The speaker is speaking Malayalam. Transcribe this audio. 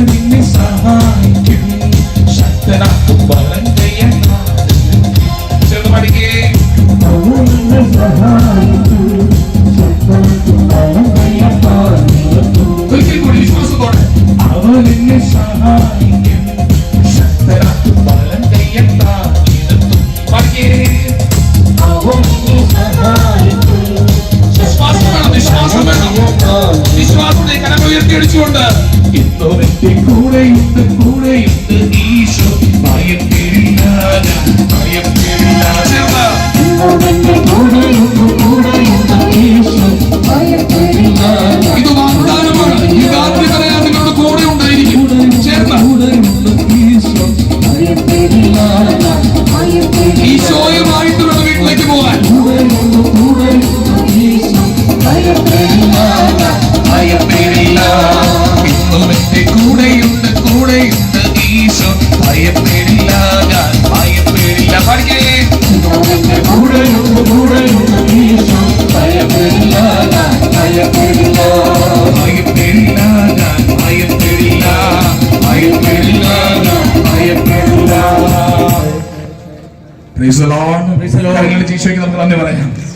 നിന്നെ സഹായിക്കും. ശക്തനാക്കും ബലം ചെന്ന് പഠിക്കേ. വിശ്വാസത്തോടെ. അവൻ നിന്നെ സഹായിക്കും. വിശ്വാസത്തെ കരം ഉയർത്തിയടിച്ചുകൊണ്ട്. ഇന്നോ എന്റെ കൂടെയുണ്ട് കൂടെയുണ്ട് ഈശോ ഭയപ്പെടില്ല ഭയപ്പെടില്ല ഇത് വാഗ്ദാനമാണ്. ഈ രാത്രി പറയാൻ നിങ്ങളുടെ കൂടെ ഉണ്ടായിരിക്കും. ചേർന്ന്. ഈശോയുമായിട്ട് ഈശോയ്ക്ക് നമുക്ക് നന്ദി പറയാം.